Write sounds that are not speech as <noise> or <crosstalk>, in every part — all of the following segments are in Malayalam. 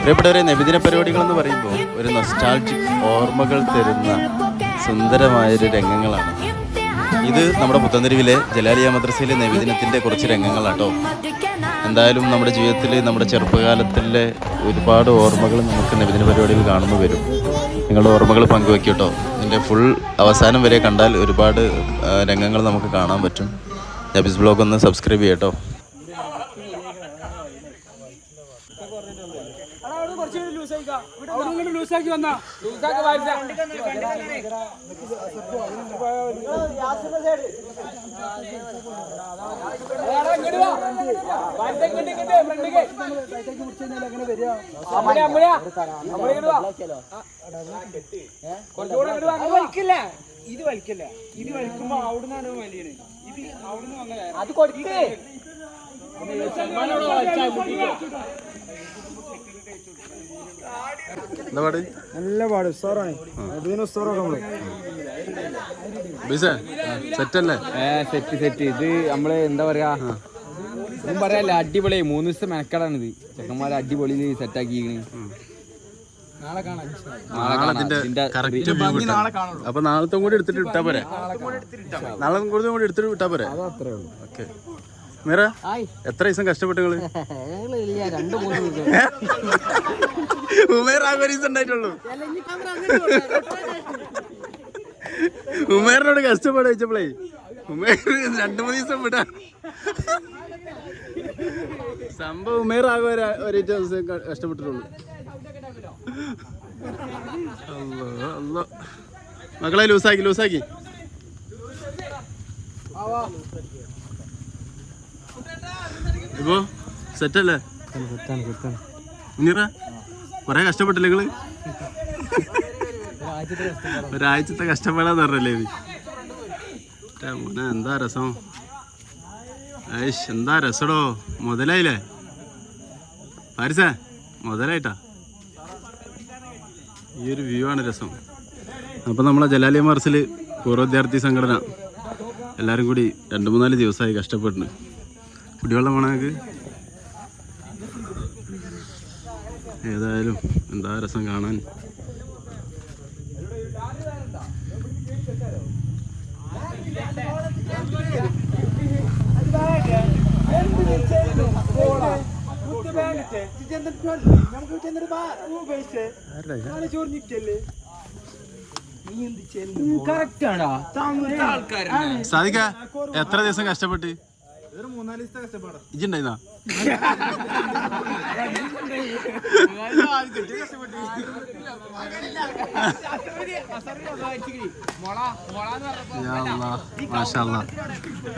പ്രിയപ്പെട്ടവരെ നബിദിന പരിപാടികൾ എന്ന് പറയുമ്പോൾ ഒരു നൊസ്റ്റാൾജിക് ഓർമ്മകൾ തരുന്ന സുന്ദരമായൊരു രംഗങ്ങളാണ്. ഇത് നമ്മുടെ പുത്തൻതെരുവിലെ ജലാലിയ മദ്രസയിലെ നബിദിനത്തിന്റെ കുറച്ച് രംഗങ്ങളാട്ടോ. എന്തായാലും നമ്മുടെ ജീവിതത്തിൽ നമ്മുടെ ചെറുപ്പകാലത്തിലെ ഒരുപാട് ഓർമ്മകൾ നമുക്ക് നബിദിന പരിപാടിയിൽ കാണുന്നു വരും. നിങ്ങളുടെ ഓർമ്മകൾ പങ്കുവെക്കൂട്ടോ കേട്ടോ ഇതിന്റെ ഫുൾ അവസാനം വരെ കണ്ടാൽ ഒരുപാട് രംഗങ്ങൾ നമുക്ക് കാണാൻ പറ്റും. നബീസ് ബ്ലോഗ് ഒന്ന് സബ്സ്ക്രൈബ് ചെയ്യട്ടോ. ലൂസാക്കി വന്നാ. ലൂസാക്കി വലിക്കില്ല? ഇത് വലിക്കില്ല? ഇത് വലിക്കുമ്പോ അവിടുന്നാണ് വലിയത് ഇത് അവിടുന്ന് വന്ന അത് കൊടുക്കേ. എന്താ പാട്? നല്ല പാട് ഉസ്താറാണ് അതിന് ഉസ്താറൊക്കെ നമ്മൾ. ബീസേ സെറ്റല്ലേ? ഏ സെറ്റ് സെറ്റ്. ഇത് നമ്മൾ എന്താ പറയാ? ഒന്നും പറയാല്ല അടിപൊളി. മൂന്ന് ദിവസത്തെ മെനക്കടാണിത് ചെക്കന്മാരെ അടിപൊളി സെറ്റ് ആക്കിയിരിക്കണ്. അപ്പൊ നാളത്തെ കൂടി എടുത്തിട്ട് വിട്ടാ പോരെ? നാളെ കൂടി കൂടി എടുത്തിട്ട് വിട്ടാ പോരെ? ഓക്കെ. മീറ എത്ര ദിവസം കഷ്ടപ്പെട്ടു നിങ്ങൾ? <laughs> <laughs> ഉമേർ ആകെ ഒരു ദിവസം ഉണ്ടായിട്ടുള്ളൂ ഉമേറിനോട് കഷ്ടപ്പാട് വെച്ചപ്പോളേ ഉമേർ രണ്ടു മൂന്ന് ദിവസം വിടാ. സംഭവം ഉമേർ ആകെ ഒരു ദിവസം കഷ്ടപ്പെട്ടിട്ടുള്ളൂ. അല്ലോ അല്ലോ മക്കളെ ലൂസാക്കി ലൂസാക്കി. ഇപ്പോ സെറ്റല്ലേ മുനീറ കൊറേ കഷ്ടപ്പെട്ടില്ലേ നിങ്ങൾ? ഒരാഴ്ചത്തെ കഷ്ടപ്പെടാന്ന് പറഞ്ഞല്ലേ മോനെ എന്താ രസം? ഐഷ് എന്താ രസടോ? മുതലായില്ലേ? പാരിസേ മുതലായിട്ടാ. ഈ ഒരു വ്യൂ ആണ് രസം. അപ്പം നമ്മളെ ജലാലിയ മാർസിൽ പൂർവ വിദ്യാർത്ഥി സംഘടന എല്ലാവരും കൂടി രണ്ട് മൂന്നാൽ ദിവസമായി കഷ്ടപ്പെടുന്നു കുടിവെള്ളം വേണം ഏതായാലും എന്താ രസം കാണാൻ. സാധിക്ക എത്ര ദിവസം കഷ്ടപ്പെട്ട്?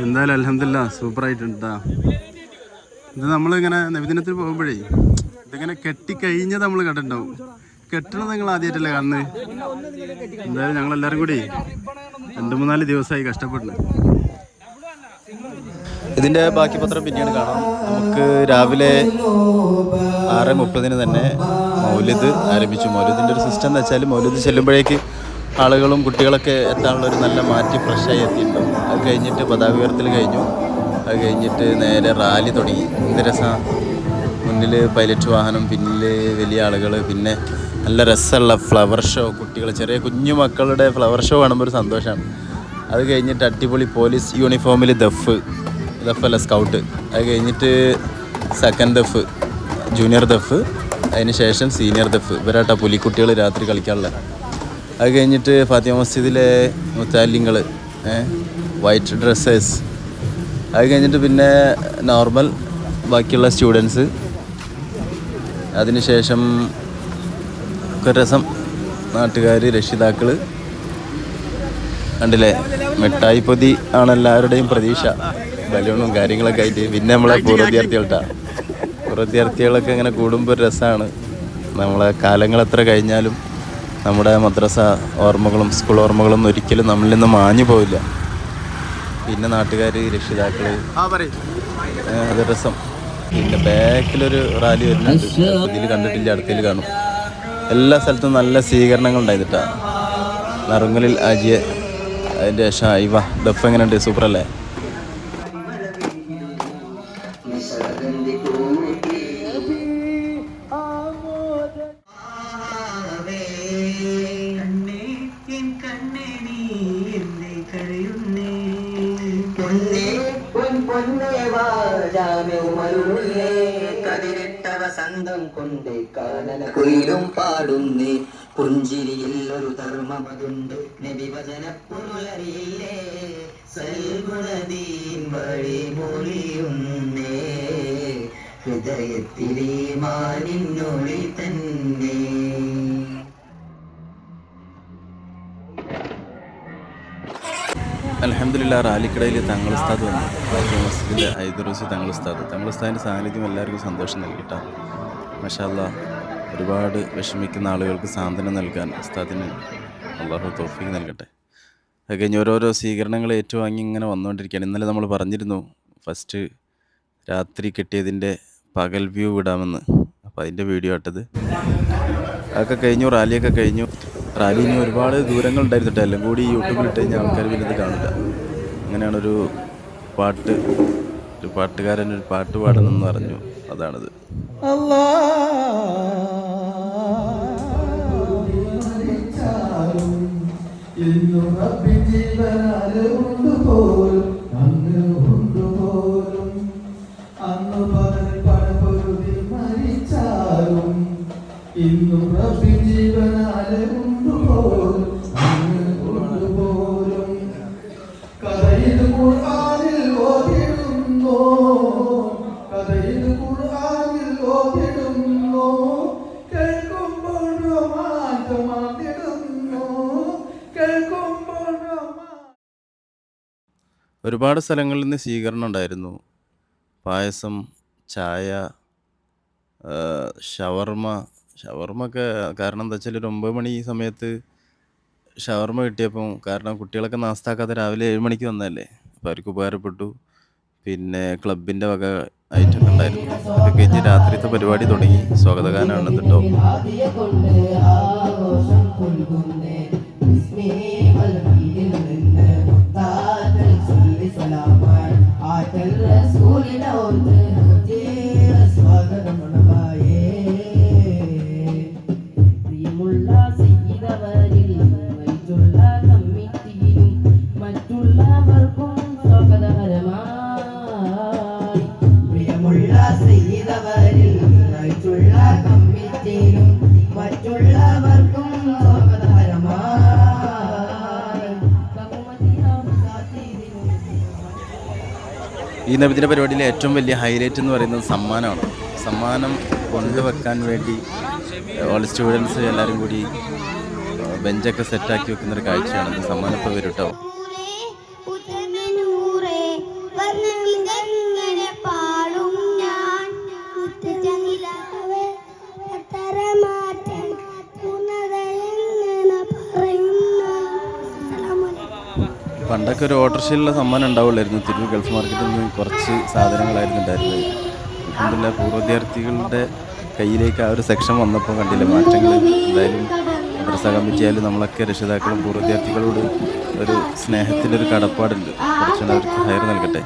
എന്തായാലും അലഹമില്ല സൂപ്പർ ആയിട്ടുണ്ട് ഇത് നമ്മളിങ്ങനെ നബിദിനത്തിൽ പോകുമ്പോഴേ ഇതിങ്ങനെ കെട്ടിക്കഴിഞ്ഞത് നമ്മൾ കണ്ടിട്ടുണ്ടാവും. കെട്ടണത് നിങ്ങൾ ആദ്യമായിട്ടല്ലേ കാണുന്നത്? എന്തായാലും ഞങ്ങൾ എല്ലാവരും കൂടി രണ്ട് മൂന്നാൽ ദിവസമായി കഷ്ടപ്പെടുന്നു ഇതിന്റെ ബാക്കി പത്രം പിന്നീട് കാണാം. നമുക്ക് രാവിലെ ആറ് മുപ്പതിന് തന്നെ മൗലിദ് ആരംഭിച്ചു. മൗലിദിന്റെ ഒരു സിസ്റ്റം എന്ന് വെച്ചാൽ മൗലിദ് ചെല്ലുമ്പോഴേക്ക് ആളുകളും കുട്ടികളൊക്കെ എത്താനുള്ള ഒരു നല്ല മാറ്റി ഫ്രഷായി എത്തിയിട്ടുണ്ടാവും അത് കഴിഞ്ഞിട്ട് പതാക ഉയർത്തൽ കഴിഞ്ഞു. അത് കഴിഞ്ഞിട്ട് നേരെ റാലി തുടങ്ങി. എന്ത് രസമാണ് മുന്നിൽ പൈലറ്റ് വാഹനം പിന്നിൽ വലിയ ആളുകൾ പിന്നെ നല്ല രസമുള്ള ഫ്ലവർ ഷോ കുട്ടികൾ ചെറിയ കുഞ്ഞു മക്കളുടെ ഫ്ലവർ ഷോ കാണുമ്പോൾ ഒരു സന്തോഷമാണ് അത് കഴിഞ്ഞിട്ട് അടിപൊളി പോലീസ് യൂണിഫോമിൽ ദഫ്. ദഫല്ല സ്കൗട്ട് അത് കഴിഞ്ഞിട്ട് സെക്കൻഡ് ദഫ് ജൂനിയർ ദഫ് അതിന് ശേഷം സീനിയർ ദഫ്. ഇവരാട്ടാ പുലിക്കുട്ടികൾ രാത്രി കളിക്കാനുള്ള. അത് കഴിഞ്ഞിട്ട് ഫാത്തിമ മസ്ജിദിലെ മുത്താലിങ്ങൾ വൈറ്റ് ഡ്രസ്സേഴ്സ് അത് കഴിഞ്ഞിട്ട് പിന്നെ നോർമൽ ബാക്കിയുള്ള സ്റ്റുഡൻസ് അതിനുശേഷം രസം. നാട്ടുകാർ രക്ഷിതാക്കൾ കണ്ടില്ലേ? മിഠായി പൊതി ആണ് എല്ലാവരുടെയും പ്രതീക്ഷ. ബലൂണും കാര്യങ്ങളൊക്കെ ആയിട്ട് പിന്നെ നമ്മളെ പൂർവ പൂർവവിദ്യാർത്ഥികളൊക്കെ പൂർവ വിദ്യാർത്ഥികളൊക്കെ ഇങ്ങനെ കൂടുമ്പോൾ ഒരു രസമാണ് നമ്മളെ കാലങ്ങൾ എത്ര കഴിഞ്ഞാലും നമ്മുടെ മദ്രസ ഓർമ്മകളും സ്കൂൾ ഓർമ്മകളും ഒരിക്കലും നമ്മളിൽ നിന്ന് മാഞ്ഞു പോവില്ല. പിന്നെ നാട്ടുകാർ രക്ഷിതാക്കൾ അത് രസം. പിന്നെ ബാക്കിലൊരു റാലി വരുന്നുണ്ട്. ഇതിൽ കണ്ടിട്ടില്ല അടുത്തേൽ കാണും. എല്ലാ സ്ഥലത്തും നല്ല സ്വീകരണങ്ങൾ ഉണ്ടായിരുന്നിട്ടാ നറുങ്ങലിൽ അജിയ അതിന്റെ ശേഷം ഇവ ദഫ് എങ്ങനെയുണ്ട്? സൂപ്പർ വാജാമേ കൊണ്ട് കാനന കുയിലും പാടുന്നേ. പുഞ്ചിരിയിൽ ഒരു ധർമ്മമതുണ്ട്. നബിവചന പുലരിയിലേ സൽഗുണദീൻ വഴി മൊഴിയുന്നേ ഹൃദയത്തിലെ മാനിന്നൊളി തന്നെ. അലഹമില്ല റാലിക്കിടയിൽ തങ്ങൾ ഉസ്താദ് വന്നു. ബാക്കി മസ്ജിദിലെ ഐദുറൂസി തങ്ങൾ ഉസ്താദ്. തങ്ങൾ ഉസ്താദിന്റെ സാന്നിധ്യം എല്ലാവർക്കും സന്തോഷം നൽകിട്ടാ മഷാല്ല ഒരുപാട് വിഷമിക്കുന്ന ആളുകൾക്ക് സാന്ത്വനം നൽകാൻ ഉസ്താദിന് അള്ളാഹു തോഫിക്ക് നൽകട്ടെ. അത് കഴിഞ്ഞ് ഓരോരോ സ്വീകരണങ്ങൾ ഏറ്റുവാങ്ങി ഇങ്ങനെ വന്നുകൊണ്ടിരിക്കുകയാണ്. ഇന്നലെ നമ്മൾ പറഞ്ഞിരുന്നു ഫസ്റ്റ് രാത്രി കിട്ടിയതിന്റെ പകൽ വ്യൂ വിടാമെന്ന്. അപ്പോൾ അതിന്റെ വീഡിയോ ഇട്ടത്. അതൊക്കെ കഴിഞ്ഞു റാലിയൊക്കെ കഴിഞ്ഞു. റാലി ഇനി ഒരുപാട് ദൂരങ്ങൾ ഉണ്ടായിരുന്നിട്ട് എല്ലാം കൂടി യൂട്യൂബിൽ ഇട്ട് കഴിഞ്ഞാൽ ആൾക്കാർ പിന്നെ കാണില്ല അങ്ങനെയാണൊരു പാട്ട് ഒരു പാട്ടുകാരൻ ഒരു പാട്ട് പാടണമെന്ന് പറഞ്ഞു. അതാണിത്. ഇന്നും ഒരുപാട് സ്ഥലങ്ങളിൽ നിന്ന് സ്വീകരണം ഉണ്ടായിരുന്നു. പായസം ചായ ഷവർമ്മ ഷവർമ. ഷവർമ ഒക്കെ കാരണം എന്താ വെച്ചാൽ ഒരു ഒമ്പത് മണി സമയത്ത് ഷവർമ കിട്ടിയപ്പം കാരണം കുട്ടികളൊക്കെ നാസ്താക്കാതെ രാവിലെ ഏഴ് മണിക്ക് വന്നതല്ലേ? അപ്പോൾ അവർക്ക് ഉപകാരപ്പെട്ടു. പിന്നെ ക്ലബിന്റെ വക ഐറ്റം ഉണ്ടായിരുന്നു. അതൊക്കെ കഴിഞ്ഞ് രാത്രിത്തെ പരിപാടി തുടങ്ങി. സ്വാഗതഗാനാണ് കേട്ടോ. നബിദിന പരിപാടിയിലെ ഏറ്റവും വലിയ ഹൈലൈറ്റ് എന്ന് പറയുന്നത് സമ്മാനമാണ്. സമ്മാനം കൊണ്ടുവെക്കാൻ വേണ്ടി ഓൾ സ്റ്റുഡൻസ് എല്ലാവരും കൂടി ബെഞ്ചൊക്കെ സെറ്റാക്കി വെക്കുന്നൊരു കാഴ്ചയാണ്. സമ്മാനം ഇപ്പോൾ വരും കേട്ടോ പണ്ടൊക്കെ ഒരു ഓട്ടോറിക്ഷയിലുള്ള സമ്മാനം ഉണ്ടാവുള്ളായിരുന്നു. തിരൂർ ഗൾഫ് മാർക്കറ്റിൽ നിന്ന് കുറച്ച് സാധനങ്ങളായിരുന്നു ഉണ്ടായിരുന്നത്. കണ്ടില്ല പൂർവ വിദ്യാർത്ഥികളുടെ കയ്യിലേക്ക് ആ ഒരു സെക്ഷൻ വന്നപ്പോൾ കണ്ടില്ല മാറ്റങ്ങൾ എന്തായാലും മദ്രസ കമ്മിറ്റിയായാലും നമ്മളൊക്കെ രക്ഷിതാക്കളും പൂർവ വിദ്യാർത്ഥികളോട് ഒരു സ്നേഹത്തിന്റെ ഒരു കടപ്പാടുണ്ട്. കുറച്ചുകൂടെ അവർക്ക് ഹയർ നൽകട്ടെ.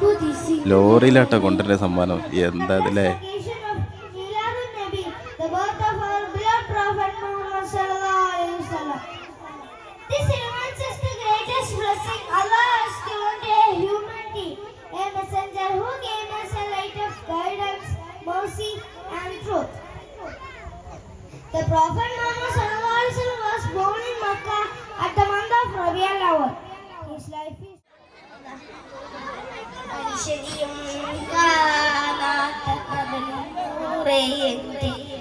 ലോറിയിലാട്ടോ കൊണ്ടുവരുന്ന സമ്മാനം എന്താ ഇതില്ലേ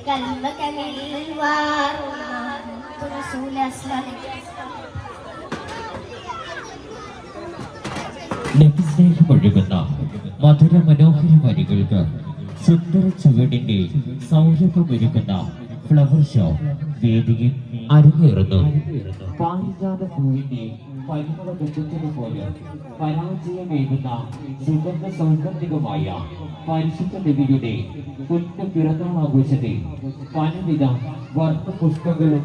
കൽവകളിൽ മധുര മനോഹര വരികൾക്ക് സുന്ദര ചുവടിന്റെ സൗരഭമൊരുക്കുന്ന ഫ്ലവർ ഷോ വേദിയിൽ അരങ്ങേറുന്നു. പാരിജാത പൂവിന്റെ പരിമള ബന്ധത്തിന് പോലെ പരാജയമേകുന്ന സുഗന്ധ സൗഗന്ധികമായ പരിശുദ്ധ ദേവിയുടെ പുറ്റ പിറന്നാൾ ആഘോഷത്തിൽ പലവിധ വർണ പുഷ്പങ്ങളും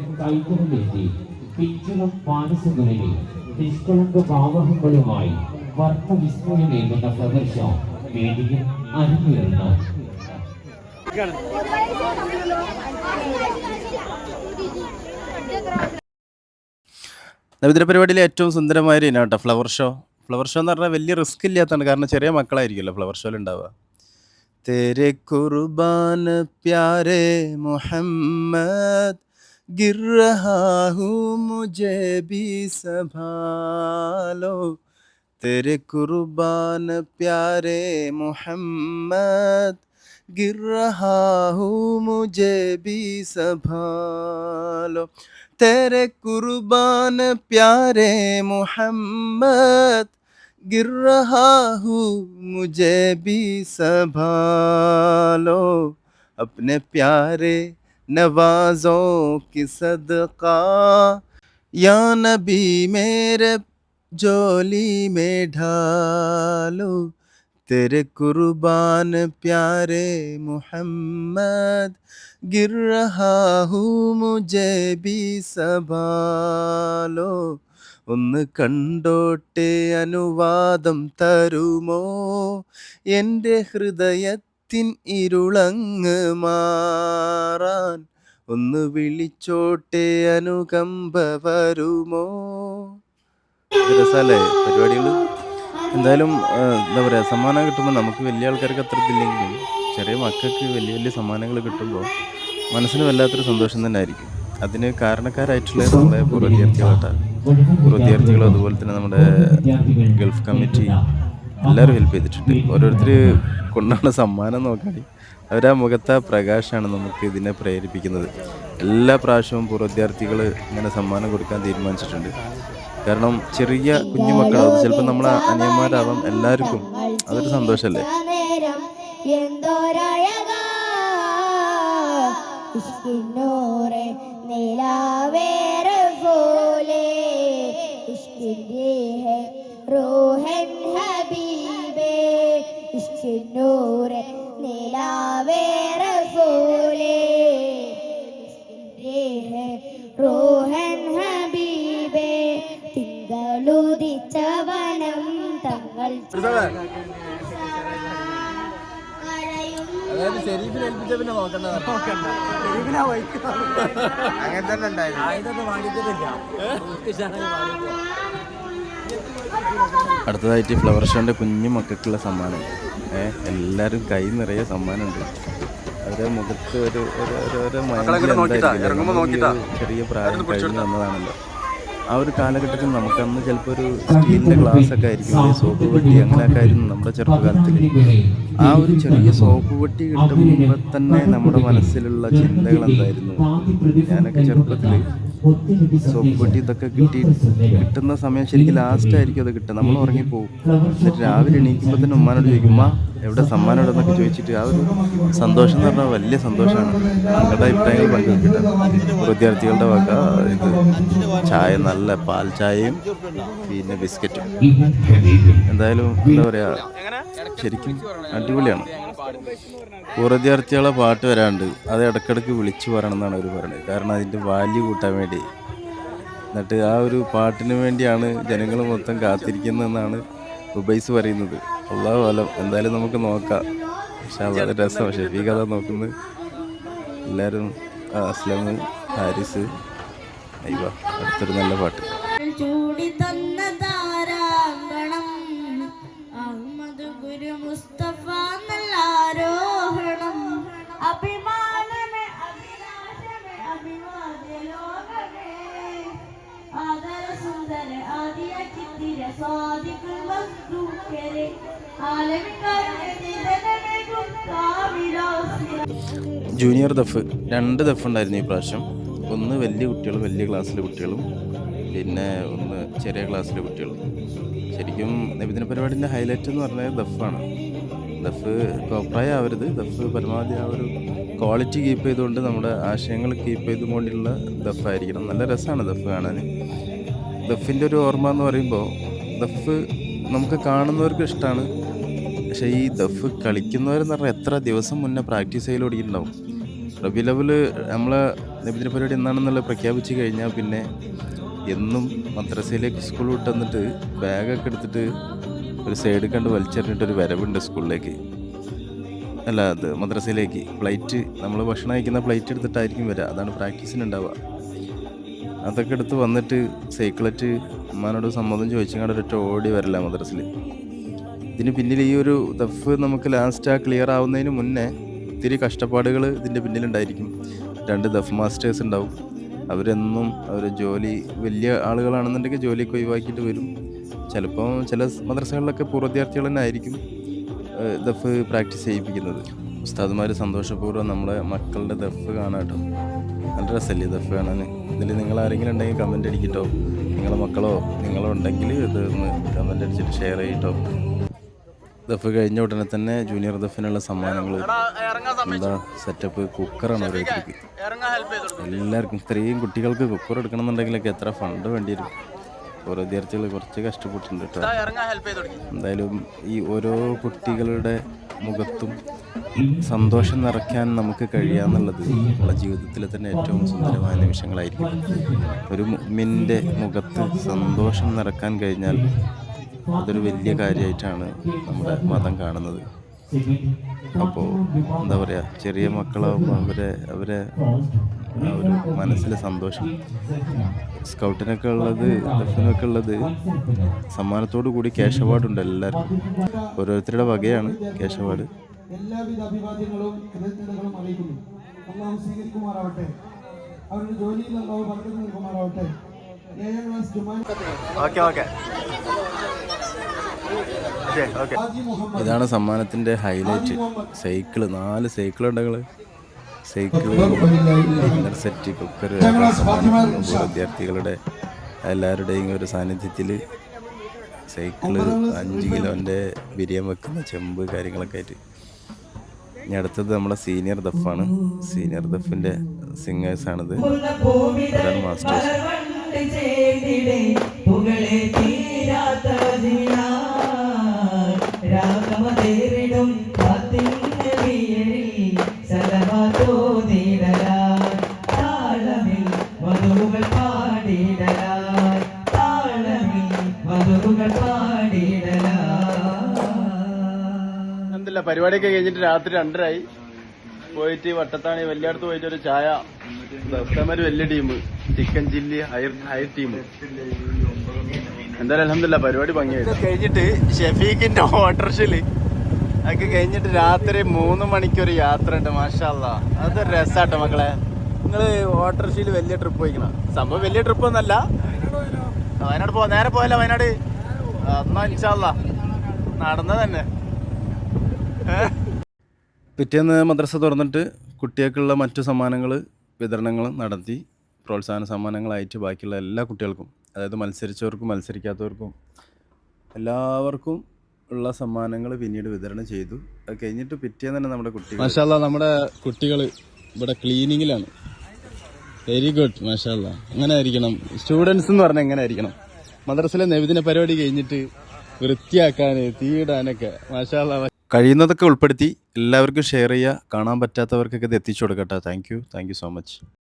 പിഞ്ചുകളും മാനസങ്ങളിലെ നിഷ്കളങ്ക ഭാവങ്ങളുമായി വർണ വിസ്മയമേകുന്ന ഷോ വേദിയിൽ അരങ്ങേറുന്നു. കൊടുക്കാണ് നബിദിന പരിപാടിയിലെ ഏറ്റവും സുന്ദരമായ ഒരു ഇനാട്ടോ ഫ്ലവർ ഷോ ഫ്ലവർ ഷോ എന്ന് പറഞ്ഞാൽ വലിയ റിസ്ക് ഇല്ലാത്തതാണ് കാരണം ചെറിയ മക്കളായിരിക്കുമല്ലോ ഫ്ലവർ ഷോയിൽ ഉണ്ടാവുക तेरे कुर्बान प्यारे मोहम्मद गिर रहा हूँ मुझे भी संभालो तेरे कुर्बान प्यारे मोहम्मद गिर रहा हूँ मुझे भी संभालो तेरे कुर्बान प्यारे मोहम्मद, गिर रहा हूँ मुझे भी संभालो। अपने प्यारे नवाजों की सदका, या नबी मेरे जोली में ढालो। तेरे कुर्बान प्यारे मोहम्मद गिर रहा हूँ मुझे भी संभालो ഒന്ന് കണ്ടോട്ടെ അനുവാദം തരുമോ എൻ്റെ ഹൃദയത്തിൻ ഇരുളങ്ങ് മാറാൻ ഒന്ന് വിളിച്ചോട്ടെ അനുകമ്പ വരുമോ രസമല്ലേ പരിപാടികൾ എന്തായാലും എന്താ പറയുക സമ്മാനം കിട്ടുമ്പോൾ നമുക്ക് വലിയ ആൾക്കാർക്ക് അത്രത്തില്ലെങ്കിലും ചെറിയ മക്കൾക്ക് വലിയ വലിയ സമ്മാനങ്ങൾ കിട്ടുമ്പോൾ മനസ്സിന് വല്ലാത്തൊരു സന്തോഷം തന്നെ ആയിരിക്കും. അതിന് കാരണക്കാരായിട്ടുള്ള നമ്മുടെ പൂർവ വിദ്യാർത്ഥികളാണ് പൂർവ വിദ്യാർത്ഥികളും അതുപോലെ തന്നെ നമ്മുടെ ഗൾഫ് കമ്മിറ്റി എല്ലാവരും ഹെൽപ്പ് ചെയ്തിട്ടുണ്ട്. ഓരോരുത്തർ കൊണ്ടാണ് സമ്മാനം നോക്കാടി അവരാ മുഖത്ത പ്രകാശമാണ് നമുക്ക് ഇതിനെ പ്രേരിപ്പിക്കുന്നത്. എല്ലാ പ്രാവശ്യവും പൂർവ വിദ്യാർത്ഥികൾ ഇങ്ങനെ സമ്മാനം കൊടുക്കാൻ തീരുമാനിച്ചിട്ടുണ്ട്. കാരണം ചെറിയ കുഞ്ഞുമക്കളാവും ചിലപ്പോൾ നമ്മളെ അനിയന്മാരാവാം എല്ലാവർക്കും. അതൊരു സന്തോഷമല്ലേ ഇഷ്കിന്നൂറെ നോക്കണ്ട. അങ്ങനെ തന്നെ ഉണ്ടായിരുന്നു. അടുത്തതായിട്ട് ഫ്ലവർ ഷോന്റെ കുഞ്ഞു മക്കൾക്കുള്ള സമ്മാനം. ഏഹ് എല്ലാവരും കൈ നിറയെ സമ്മാനമുണ്ട്. അവരെ മുഖത്ത് ഒരു ഒരു- ഒരു ചെറിയ പ്രായം കഴിഞ്ഞ് വന്നതാണല്ലോ. ആ ഒരു കാലഘട്ടത്തിൽ നമുക്കന്ന് ചിലപ്പോൾ ഒരു സ്റ്റീലിന്റെ ഗ്ലാസ് ഒക്കെ ആയിരിക്കും സോപ്പ് പെട്ടി അങ്ങനെയൊക്കെ ആയിരുന്നു നമ്മുടെ ചെറുപ്പകാലത്തിൽ ആ ഒരു ചെറിയ സോപ്പ് പെട്ടി കിട്ടുമ്പോൾ തന്നെ നമ്മുടെ മനസ്സിലുള്ള ചിന്തകൾ എന്തായിരുന്നു? ഞാനൊക്കെ ചെറുപ്പത്തിൽ സോപ്പ് പൊട്ടി ഇതൊക്കെ കിട്ടി കിട്ടുന്ന സമയം ശരിക്കും ലാസ്റ്റ് ആയിരിക്കും അത് കിട്ടുക. നമ്മൾ ഉറങ്ങിപ്പോവും. എന്നിട്ട് രാവിലെ എണീക്കുമ്പോൾ തന്നെ ഉമ്മാനോട് ചോദിക്കും ഉമ്മ എവിടെ സമ്മാനം ഇവിടെ എന്നൊക്കെ ചോദിച്ചിട്ട് ആ ഒരു സന്തോഷം എന്ന് പറഞ്ഞാൽ വലിയ സന്തോഷമാണ്. നിങ്ങളുടെ അഭിപ്രായങ്ങൾ പങ്കുവെക്കട്ടെ വിദ്യാർത്ഥികളുടെ വക ഇത് ചായ നല്ല പാൽ ചായയും പിന്നെ ബിസ്ക്കറ്റും. എന്തായാലും എന്താ പറയുക ശരിക്കും അടിപൊളിയാണ്. പൂർവ പാട്ട് വരാണ്ട് അത് ഇടക്കിടക്ക് വിളിച്ചു പറയണം എന്നാണ് അവർ പറയുന്നത് കാരണം അതിന്റെ വാല്യൂ കൂട്ടാൻ വേണ്ടി. എന്നിട്ട് ആ ഒരു പാട്ടിന് വേണ്ടിയാണ് ജനങ്ങൾ മൊത്തം കാത്തിരിക്കുന്നതെന്നാണ് ഉബൈസ് പറയുന്നത്. അള്ളാഹു അലം. എന്തായാലും നമുക്ക് നോക്കാം. പക്ഷെ അത് രസം ഷെഫീഖ് അതാ നോക്കുന്നത്. എല്ലാവരും അസ്ലം ഹാരിസ് അയ്യോ അടുത്തൊരു നല്ല പാട്ട്. ചൂടി തന്ന ജൂനിയർ ദഫ് രണ്ട് ദഫ് ഉണ്ടായിരുന്നു ഈ പ്രാവശ്യം. ഒന്ന് വലിയ കുട്ടികളും വലിയ ക്ലാസ്സിലെ കുട്ടികളും പിന്നെ ഒന്ന് ചെറിയ ക്ലാസ്സിലെ കുട്ടികളും. ശരിക്കും നബിദിന പരിപാടിന്റെ ഹൈലൈറ്റ് എന്ന് പറഞ്ഞാൽ ദഫാണ് ദഫ് കോപ്രായ ആവരുത്. ദഫ് പരമാവധി ആ ഒരു ക്വാളിറ്റി കീപ്പ് ചെയ്തുകൊണ്ട് നമ്മുടെ ആശയങ്ങൾ കീപ്പ് ചെയ്തുകൊണ്ടുള്ള ദഫായിരിക്കണം നല്ല രസമാണ് ദഫ് കാണാൻ ദഫിന്റെ ഒരു ഓർമ്മ എന്ന് പറയുമ്പോൾ ദഫ് നമുക്ക് കാണുന്നവർക്ക് ഇഷ്ടമാണ്. പക്ഷേ ഈ ദഫ് കളിക്കുന്നവരെന്ന് പറഞ്ഞാൽ എത്ര ദിവസം മുന്നേ പ്രാക്ടീസ് ചെയ്യൽ തുടങ്ങിയിട്ടുണ്ടാവും. റബി ലെവൽ നമ്മളെ നബിദിന പരിപാടി എന്താണെന്നുള്ള പ്രഖ്യാപിച്ച് കഴിഞ്ഞാൽ പിന്നെ എന്നും മദ്രസയിലേക്ക് സ്കൂൾ വിട്ട് വന്നിട്ട് ബാഗൊക്കെ എടുത്തിട്ട് ഒരു സൈഡ് കണ്ട് വലിച്ചെറിഞ്ഞിട്ട് ഒരു വരവുണ്ട് സ്കൂളിലേക്ക്. അല്ല അത് മദ്രസയിലേക്ക്. പ്ലേറ്റ് നമ്മൾ ഭക്ഷണം കഴിക്കുന്ന പ്ലേറ്റ് എടുത്തിട്ടായിരിക്കും വരിക അതാണ് പ്രാക്ടീസിന് ഉണ്ടാവുക അതൊക്കെ എടുത്ത് വന്നിട്ട് സൈക്കിളറ്റ് ഉമ്മാനോട് സമ്മതം ചോദിച്ചങ്ങാണ്ട് ഒരൊറ്റ ഓടി വരില്ല മദ്രസിൽ ഇതിന് പിന്നിൽ ഈ ഒരു ദഫ് നമുക്ക് ലാസ്റ്റ് ആ ക്ലിയർ ആവുന്നതിന് മുന്നേ ഒത്തിരി കഷ്ടപ്പാടുകൾ ഇതിന്റെ പിന്നിലുണ്ടായിരിക്കും. രണ്ട് ദഫ് മാസ്റ്റേഴ്സ് ഉണ്ടാവും. അവരെന്നും അവർ ജോലി വലിയ ആളുകളാണെന്നുണ്ടെങ്കിൽ ജോലിയൊക്കെ ഒഴിവാക്കിയിട്ട് വരും. ചിലപ്പോൾ ചില മദ്രസകളിലൊക്കെ പൂർവവിദ്യാർത്ഥികൾ തന്നെ ആയിരിക്കും ദഫ് പ്രാക്ടീസ് ചെയ്യിപ്പിക്കുന്നത്. ഉസ്താദുമാർ സന്തോഷപൂർവം നമ്മുടെ മക്കളുടെ ദഫ് കാണാം കേട്ടോ. നല്ല രസമല്ലേ ദഫ് കാണാൻ? ഇതിൽ നിങ്ങൾ ആരെങ്കിലും ഉണ്ടെങ്കിൽ കമന്റ് അടിക്കട്ടോ നിങ്ങളെ മക്കളോ നിങ്ങളോ ഉണ്ടെങ്കിൽ ഇത് ഒന്ന് കമന്റ് അടിച്ചിട്ട് ഷെയർ ചെയ്യട്ടോ ദഫ് കഴിഞ്ഞ ഉടനെ തന്നെ ജൂനിയർ ദഫിനുള്ള സമ്മാനങ്ങൾ എന്താ സെറ്റപ്പ് കുക്കറാണ് ഓരോരുത്തർക്ക് എല്ലാവർക്കും സ്ത്രീയും കുട്ടികൾക്ക് കുക്കർ എടുക്കണമെന്നുണ്ടെങ്കിലൊക്കെ എത്ര ഫണ്ട് വേണ്ടി വരും ഓരോ വിദ്യാർത്ഥികൾ കുറച്ച് കഷ്ടപ്പെട്ടിട്ടുണ്ട് കേട്ടോ. എന്തായാലും ഈ ഓരോ കുട്ടികളുടെ മുഖത്തും സന്തോഷം നിറയ്ക്കാൻ നമുക്ക് കഴിയാന്നുള്ളത് നമ്മുടെ ജീവിതത്തിലെ തന്നെ ഏറ്റവും സുന്ദരമായ നിമിഷങ്ങളായിരിക്കും. ഒരു മിന്റെ മുഖത്ത് സന്തോഷം നിറക്കാൻ കഴിഞ്ഞാൽ അതൊരു വലിയ കാര്യമായിട്ടാണ് നമ്മുടെ മതം കാണുന്നത്. അപ്പോൾ എന്താ പറയുക ചെറിയ മക്കളാകുമ്പോൾ അവരെ അവരെ ഒരു മനസ്സിലെ സന്തോഷം. സ്കൗട്ടിനൊക്കെ ഉള്ളത് ദഫിനൊക്കെ ഉള്ളത് സമ്മാനത്തോടു കൂടി ക്യാഷ് അവാർഡുണ്ട് എല്ലാവർക്കും. ഓരോരുത്തരുടെ വകയാണ് ക്യാഷ് അവാർഡ് എല്ലാവിധ അഭിവാദ്യങ്ങളും കൃതജ്ഞതകളും അറിയിക്കുന്നു. അള്ളാഹു സ്വീകരിക്കുമാറാവട്ടെ. അവരുടെ ജോലിയിൽ അള്ളാഹു പങ്കെടുത്ത് നിൽക്കുമാറാവട്ടെ ഏഴാം ക്ലാസ് ജുമാൻ ഓക്കെ ഓക്കെ. ഇതാണ് സമ്മാനത്തിന്റെ ഹൈലൈറ്റ് സൈക്കിൾ നാല് സൈക്കിൾ ഉണ്ടെങ്കിൽ സൈക്കിൾ കുക്കർ വിദ്യാർത്ഥികളുടെ എല്ലാവരുടെയും ഒരു സാന്നിധ്യത്തിൽ സൈക്കിൾ അഞ്ച് കിലോന്റെ ബിരിയാണി വെക്കുന്ന ചെമ്പ് കാര്യങ്ങളൊക്കെ ആയിട്ട്. ഇനി അടുത്തത് നമ്മുടെ സീനിയർ ദഫാണ് സീനിയർ ദഫിന്റെ സിംഗേഴ്സാണിത് അതാണ് മാസ്റ്റേഴ്സ് എന്തില്ല പരിപാടിയൊക്കെ കഴിഞ്ഞിട്ട് രാത്രി രണ്ടരായി. പോയിട്ട് വട്ടത്താണി വലിയടത്ത് പോയിട്ട് ഒരു ചായ. ദഫ്തമാര് വലിയ ടീം. ചിക്കൻ ചില്ലി ഹയർ ഹയർ ടീം. എന്തായാലും അലഹമില്ല പരിപാടി ഭംഗിയായി കഴിഞ്ഞിട്ട് ഷെഫീഖിന്റെ ഓട്ടർഷിൽ. അതൊക്കെ കഴിഞ്ഞിട്ട് രാത്രി മൂന്ന് മണിക്കൊരു യാത്ര ഉണ്ട് മാഷാല്ല. അത് രസാട്ടോ മക്കളെ. നിങ്ങൾ ഓട്ടോറിക്ഷയിൽ വലിയ ട്രിപ്പ് പോയിക്കണം? സംഭവം വലിയ ട്രിപ്പ് ഒന്നല്ല വയനാട് പോ നേരെ പോയല്ലോ വയനാട്. എന്നാ ഇൻഷാല്ല. നടന്ന തന്നെ. പിറ്റേന്ന് മദ്രസ തുറന്നിട്ട് കുട്ടികൾക്കുള്ള മറ്റു സമ്മാനങ്ങൾ വിതരണങ്ങൾ നടത്തി പ്രോത്സാഹന സമ്മാനങ്ങളായിട്ട് ബാക്കിയുള്ള എല്ലാ കുട്ടികൾക്കും അതായത് മത്സരിച്ചവർക്കും മത്സരിക്കാത്തവർക്കും എല്ലാവർക്കും ഉള്ള സമ്മാനങ്ങൾ പിന്നീട് വിതരണം ചെയ്തു. അത് കഴിഞ്ഞിട്ട് പിറ്റേന്ന് തന്നെ നമ്മുടെ കുട്ടികൾ മാഷാല്ല നമ്മുടെ കുട്ടികൾ ഇവിടെ ക്ലീനിങ്ങിലാണ്. വെരി ഗുഡ് മാഷാല്ല. അങ്ങനെ ആയിരിക്കണം സ്റ്റുഡൻസ് എന്ന് പറഞ്ഞാൽ എങ്ങനെ ആയിരിക്കണം മദ്രസിലെ നബിദിന പരിപാടി കഴിഞ്ഞിട്ട് വൃത്തിയാക്കാൻ തീയിടാനൊക്കെ മാഷാല്ല കഴിയുന്നതൊക്കെ ഉൾപ്പെടുത്തി എല്ലാവർക്കും ഷെയർ ചെയ്യുക. കാണാൻ പറ്റാത്തവർക്കൊക്കെ ഇത് എത്തിച്ചു കൊടുക്കട്ടെ. Thank you thank you so much